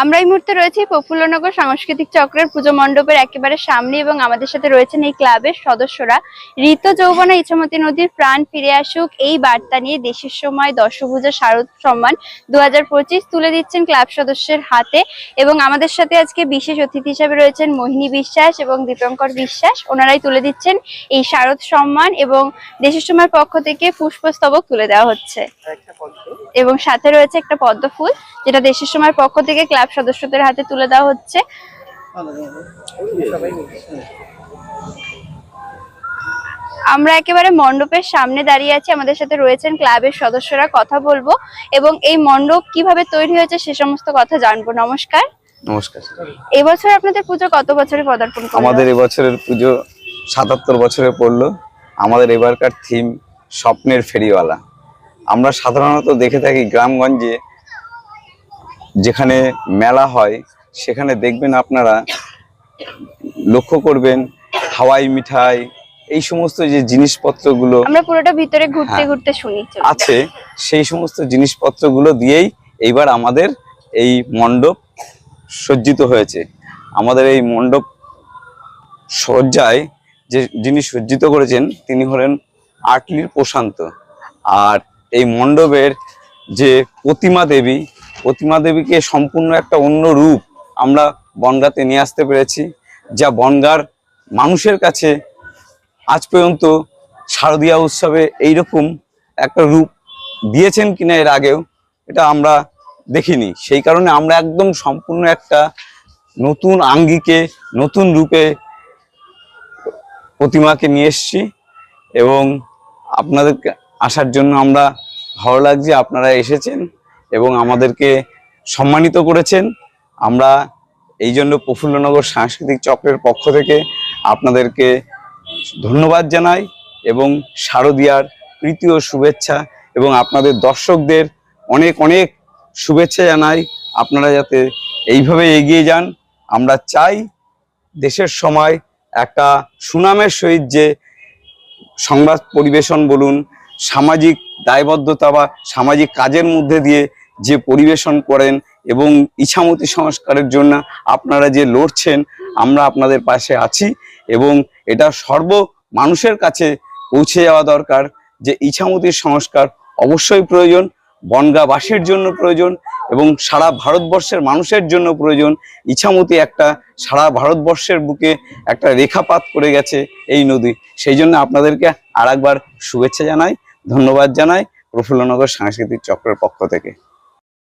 আমরা এই মুহূর্তে রয়েছি প্রফুল্লনগর সাংস্কৃতিক চক্রের পুজো মণ্ডপের একেবারে সামনে এবং আমাদের সাথে রয়েছেন এই ক্লাবের সদস্যরা। ঋত যৌবনা ইছামতি নদীর প্রাণ ফিরে আসুক এই বার্তা নিয়ে দেশের সময় দশভূজা শারদ সম্মান দুহাজার পঁচিশ তুলে দিচ্ছেন ক্লাব সদস্যের হাতে এবং আমাদের সাথে আজকে বিশেষ অতিথি হিসেবে রয়েছেন মোহিনী বিশ্বাস এবং দীপঙ্কর বিশ্বাস। ওনারাই তুলে দিচ্ছেন এই শারদ সম্মান এবং দেশের সময়ের পক্ষ থেকে পুষ্পস্তবক তুলে দেওয়া হচ্ছে। এবং সাথে রয়েছে একটা পদ্ম ফুল যেটা দেশের সময় পক্ষ থেকে ক্লাব সদস্যদের হাতে তুলে দেওয়া হচ্ছে। আমরা একেবারে মণ্ডপের সামনে দাঁড়িয়ে আছি আমাদের সাথে রয়েছেন ক্লাবের সদস্যরা কথা বলব। এবং এই মণ্ডপ কীভাবে তৈরি হয়েছে সে সমস্ত কথা জানব। নমস্কার। নমস্কার এবছর আপনাদের পুজো কত বছরে পদার্পণ আমাদের এবছরের পুজো সাতাত্তর বছরে পড়ল। আমাদের এবারকার থিম স্বপ্নের ফেরিওয়ালা। আমরা সাধারণত দেখে থাকি গ্রামগঞ্জে যেখানে মেলা হয় সেখানে দেখবেন আপনারা লক্ষ্য করবেন হাওয়াই মিঠাই এই সমস্ত যে জিনিসপত্রগুলো আমরা পুরোটা ভিতরে ঘুরতে হ্যাঁ। ঘুরতে শুনি আছে সেই সমস্ত জিনিসপত্রগুলো দিয়েই এইবার আমাদের এই মণ্ডপ সজ্জিত হয়েছে আমাদের এই মণ্ডপ সজ্জায় যে যিনি সজ্জিত করেছেন তিনি হলেন আটলির প্রশান্ত আর এই মণ্ডপের যে প্রতিমা দেবী প্রতিমা দেবীকে সম্পূর্ণ একটা অন্য রূপ আমরা বনগাতে নিয়ে আসতে পেরেছি, যা বনগার মানুষের কাছে আজ পর্যন্ত শারদীয়া উৎসবে এইরকম একটা রূপ দিয়েছেন কিনা এর আগেও এটা আমরা দেখিনি। সেই কারণে আমরা একদম সম্পূর্ণ একটা নতুন আঙ্গিকে, নতুন রূপে প্রতিমাকে নিয়ে এসেছি এবং আপনাদেরকে আসার জন্য আমরা ভালো লাগছে, আপনারা এসেছেন। এবং আমাদেরকে সম্মানিত করেছেন। আমরা এই জন্য প্রফুল্লনগর সাংস্কৃতিক চক্রের পক্ষ থেকে আপনাদেরকে ধন্যবাদ জানাই এবং শারদিয়ার ও শুভেচ্ছা এবং আপনাদের দর্শকদের অনেক অনেক শুভেচ্ছা জানাই। আপনারা যাতে এইভাবে এগিয়ে যান। আমরা চাই দেশের সময় একটা সুনামের সহিত যে সংবাদ পরিবেশন বলুন, সামাজিক দায়বদ্ধতা বা সামাজিক কাজের মধ্যে দিয়ে যে পরিবেশন করেন এবং ইছামতি সংস্কারের জন্য আপনারা যে লড়ছেন, আমরা আপনাদের পাশে আছি এবং এটা সর্ব মানুষের কাছে পৌঁছে যাওয়া দরকার যে ইছামতির সংস্কার অবশ্যই প্রয়োজন বনগাবাসীর জন্য প্রয়োজন এবং সারা ভারতবর্ষের মানুষের জন্য প্রয়োজন। ইছামতি একটা সারা ভারতবর্ষের বুকে একটা রেখাপাত করে গেছে এই নদী। সেই জন্য আপনাদেরকে আর শুভেচ্ছা জানাই, ধন্যবাদ জানাই প্রফুল্লনগর সাংস্কৃতিক চক্রের পক্ষ থেকে।